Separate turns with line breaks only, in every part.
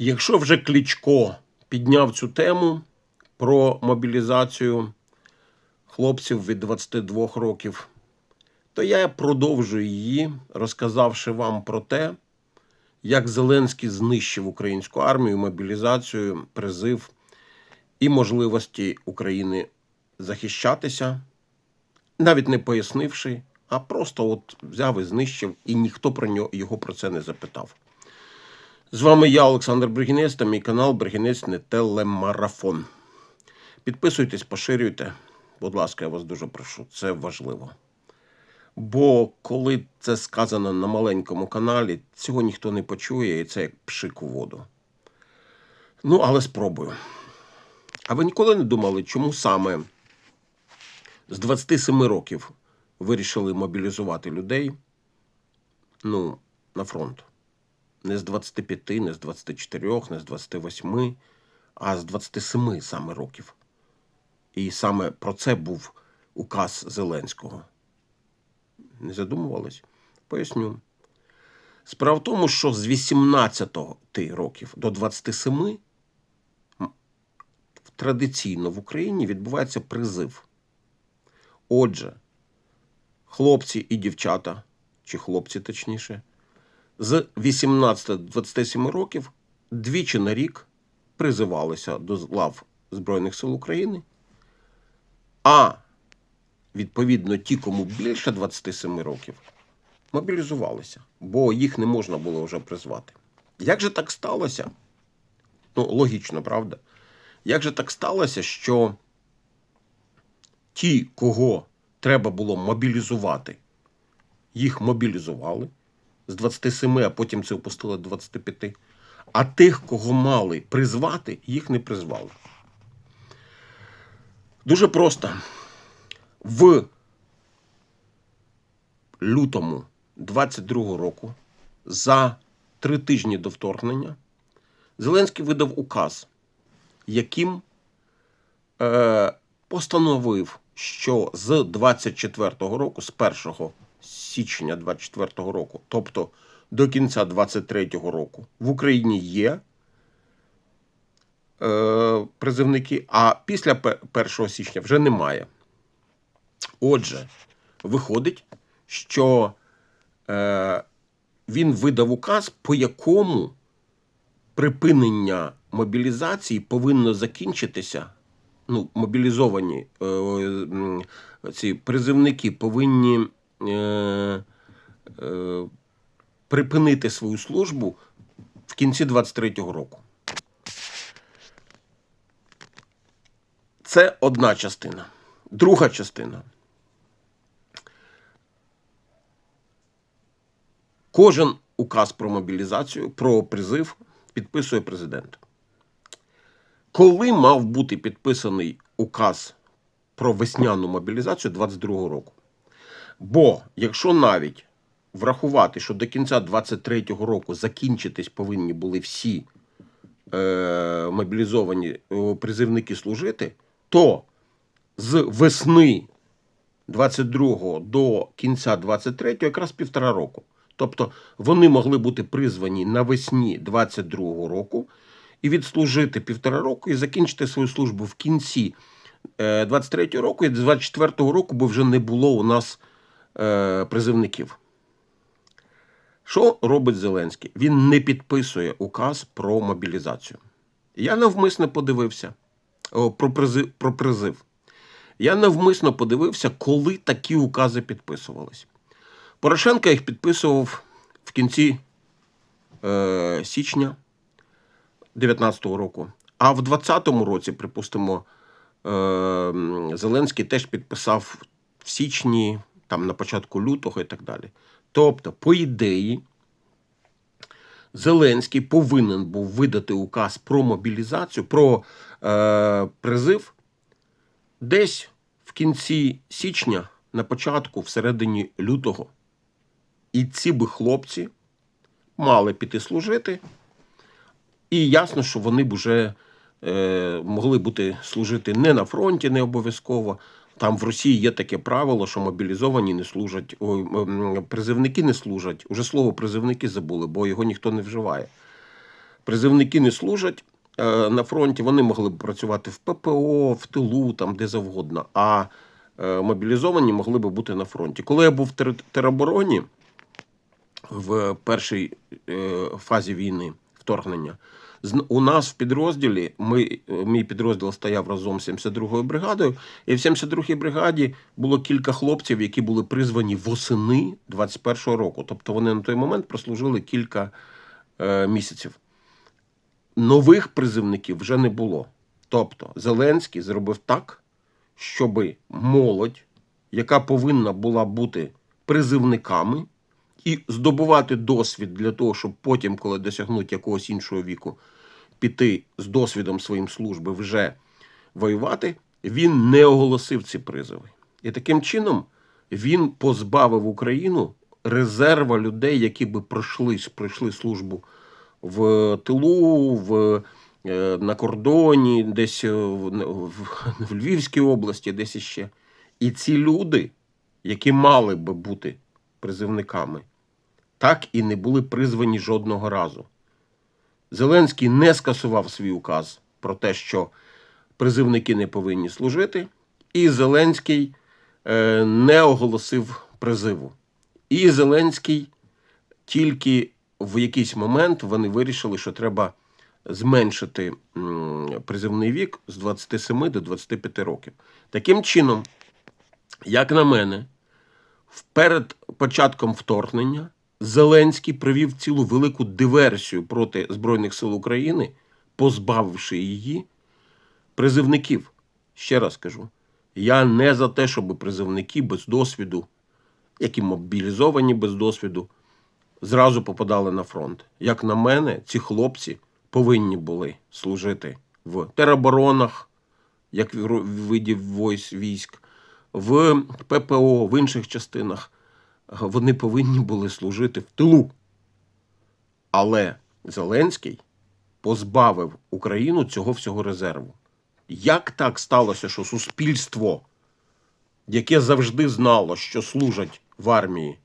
Якщо вже Кличко підняв цю тему про мобілізацію хлопців від 22 років, то я продовжую її, розказавши вам про те, як Зеленський знищив українську армію, мобілізацію, призив і можливості України захищатися, навіть не пояснивши, а просто от взяв і знищив, і ніхто про нього його про це не запитав. З вами я, Олександр Бригінець, та мій канал Бригінець не телемарафон. Підписуйтесь, поширюйте. Будь ласка, я вас дуже прошу, це важливо. Бо коли це сказано на маленькому каналі, цього ніхто не почує, і це як пшик у воду. Ну, але спробую. А ви ніколи не думали, чому саме з 27 років вирішили мобілізувати людей ну, на фронт? Не з 25, не з 24, не з 28, а з 27 саме років. І саме про це був указ Зеленського. Не задумувались? Поясню. Справа в тому, що з 18 років до 27 традиційно в Україні відбувається призив. Отже, хлопці і дівчата, чи хлопці точніше, з 18 до 27 років двічі на рік призивалися до лав Збройних сил України, а відповідно ті, кому більше 27 років, мобілізувалися, бо їх не можна було вже призвати. Як же так сталося? Ну, логічно, правда? Як же так сталося, що ті, кого треба було мобілізувати, їх мобілізували з 27, а потім це опустили до 25, а тих, кого мали призвати, їх не призвали. Дуже просто. В лютому 22 року, за три тижні до вторгнення, Зеленський видав указ, яким е, постановив, що з 24-го року, з 1 січня 24-го року, тобто до кінця 23-го року, в Україні є е, призивники, а після 1 січня вже немає. Отже, виходить, що е, він видав указ, по якому припинення мобілізації повинно закінчитися. Ну, мобілізовані е, ці призивники повинні припинити свою службу в кінці 23-го року. Це одна частина. Друга частина. Кожен указ про мобілізацію, про призив підписує президент. Коли мав бути підписаний указ про весняну мобілізацію 22 року? Бо якщо навіть врахувати, що до кінця 23-го року закінчитись повинні були всі е, мобілізовані е, призивники служити, то з весни 22-го до кінця 23-го якраз півтора року. Тобто вони могли бути призвані навесні 22-го року і відслужити півтора року і закінчити свою службу в кінці 23-го року і 24 року, бо вже не було у нас е, призивників. Що робить Зеленський? Він не підписує указ про мобілізацію. Я навмисно подивився о, про, призив, про призив. Я навмисно подивився, коли такі укази підписувались. Порошенко їх підписував в кінці е, січня 2019 року. А в 2020 році, припустимо, е, Зеленський теж підписав в січні, там на початку лютого і так далі. Тобто, по ідеї, Зеленський повинен був видати указ про мобілізацію, про е, призив десь в кінці січня, на початку, всередині лютого. І ці би хлопці мали піти служити. І ясно, що вони б вже е, могли бути служити не на фронті, не обов'язково. Там в Росії є таке правило, що мобілізовані не служать, ой, призивники не служать. Уже слово призивники забули, бо його ніхто не вживає. призивники не служать е, на фронті, вони могли б працювати в ППО, в тилу, там де завгодно. А е, мобілізовані могли б бути на фронті. Коли я був в теробороні в першій е, фазі війни вторгнення, у нас в підрозділі, ми, е, мій підрозділ стояв разом з 72-ю бригадою, і в 72-й бригаді було кілька хлопців, які були призвані восени 21-го року. Тобто вони на той момент прослужили кілька е, місяців. Нових призивників вже не було. Тобто Зеленський зробив так, щоби молодь, яка повинна була бути призивниками, і здобувати досвід для того, щоб потім, коли досягнуть якогось іншого віку, піти з досвідом своїм служби вже воювати, він не оголосив ці призови. І таким чином він позбавив Україну резерва людей, які би пройшли, пройшли службу в тилу, в, е, на кордоні, десь е, в, в, в Львівській області, десь іще. І ці люди, які мали би бути призивниками, так і не були призвані жодного разу. Зеленський не скасував свій указ про те, що призивники не повинні служити, і Зеленський е, не оголосив призиву. І Зеленський тільки в якийсь момент вони вирішили, що треба зменшити призивний вік з 27 до 25 років. Таким чином, як на мене, перед початком вторгнення Зеленський провів цілу велику диверсію проти Збройних сил України, позбавивши її призивників. Ще раз кажу, я не за те, щоб призивники без досвіду, які мобілізовані без досвіду, зразу попадали на фронт. Як на мене, ці хлопці повинні були служити в тероборонах, як видів військ, в ППО, в інших частинах. Вони повинні були служити в тилу. Але Зеленський позбавив Україну цього всього резерву. Як так сталося, що суспільство, яке завжди знало, що служать в армії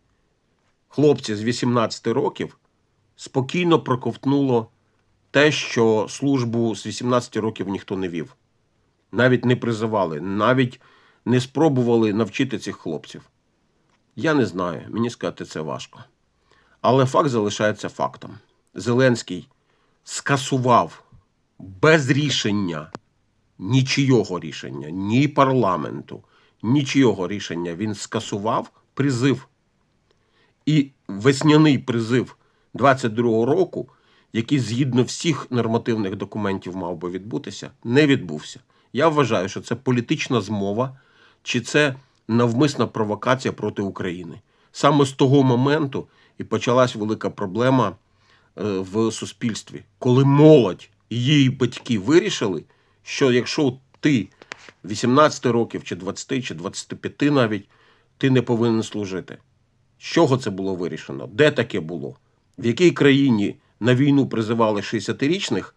хлопці з 18 років, спокійно проковтнуло те, що службу з 18 років ніхто не вів, навіть не призивали, навіть не спробували навчити цих хлопців. Я не знаю, мені сказати це важко. Але факт залишається фактом. Зеленський скасував без рішення, нічийого рішення, ні парламенту, нічийого рішення. Він скасував призив. І весняний призив 22-го року, який згідно всіх нормативних документів мав би відбутися, не відбувся. Я вважаю, що це політична змова, чи це навмисна провокація проти України. Саме з того моменту і почалась велика проблема е, в суспільстві, коли молодь її батьки вирішили, що якщо ти 18 років, чи 20, чи 25 навіть, ти не повинен служити. З чого це було вирішено? Де таке було? В якій країні на війну призивали 60-річних,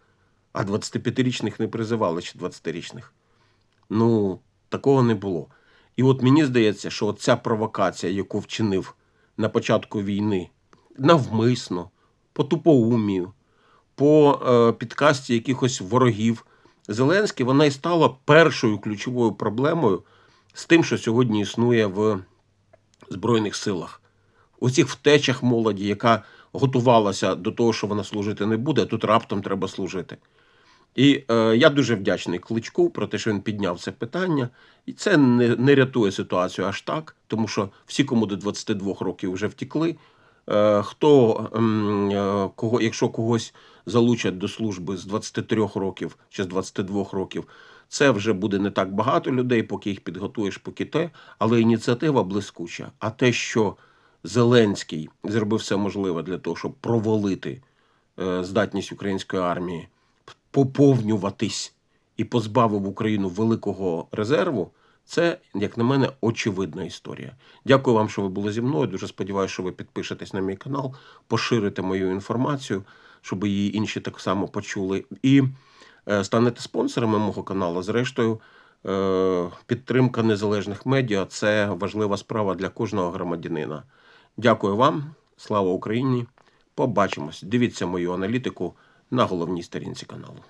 а 25-річних не призивали чи 20-річних? Ну, такого не було. І от мені здається, що ця провокація, яку вчинив на початку війни, навмисно, по тупоумію, по е, підкасті якихось ворогів, Зеленський, вона і стала першою ключовою проблемою з тим, що сьогодні існує в Збройних силах. У цих втечах молоді, яка готувалася до того, що вона служити не буде, тут раптом треба служити. І е, я дуже вдячний Кличку про те, що він підняв це питання. І це не, не рятує ситуацію аж так, тому що всі, кому до 22 років вже втікли. Е, хто, ем, е, кого, якщо когось залучать до служби з 23 років чи з 22 років, це вже буде не так багато людей, поки їх підготуєш, поки те, але ініціатива блискуча. А те, що Зеленський зробив все можливе для того, щоб провалити е, здатність української армії поповнюватись і позбавив Україну великого резерву, це, як на мене, очевидна історія. Дякую вам, що ви були зі мною. Дуже сподіваюся, що ви підпишетесь на мій канал, поширите мою інформацію, щоб її інші так само почули. І е, станете спонсорами мого каналу. Зрештою, е, підтримка незалежних медіа це важлива справа для кожного громадянина. Дякую вам, слава Україні! Побачимось. Дивіться мою аналітику на головній сторінці каналу.